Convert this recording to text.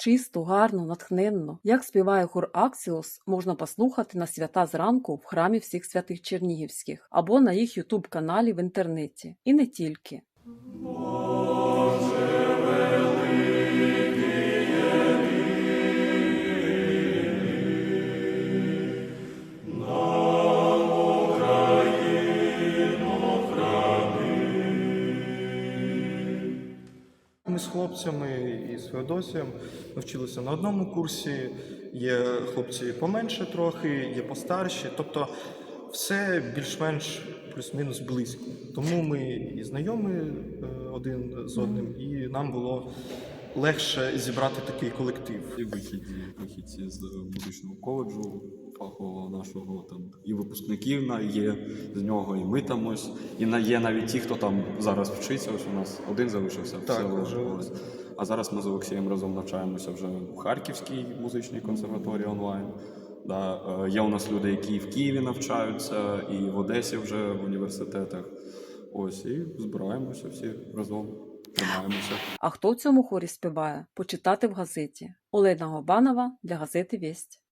чисту, гарно, натхненно. Як співає хор Аксіос, можна послухати на свята зранку в храмі всіх святих Чернігівських або на їх ютуб каналі в інтернеті. І не тільки. Ми з хлопцями і з Феодосієм навчилися на одному курсі. Є хлопці поменше трохи, є постарші. Тобто все більш-менш плюс-мінус близько. Тому ми і знайомі е, один з одним, і нам було легше зібрати такий колектив. І вихідці, вихідці з музичного коледжу фахового нашого там і випускників на- є з нього, і ми там ось. І на є навіть ті, хто там зараз вчиться. Ось у нас один залишився Так, все вже. А зараз ми з Олексієм разом навчаємося вже в Харківській музичній консерваторії онлайн. Да, е, є у нас люди, які в Києві навчаються, і в Одесі вже в університетах. Ось і збираємося всі разом, тримаємося. А хто в цьому хорі співає? Почитати в газеті. Олена Гобанова для газети Вість.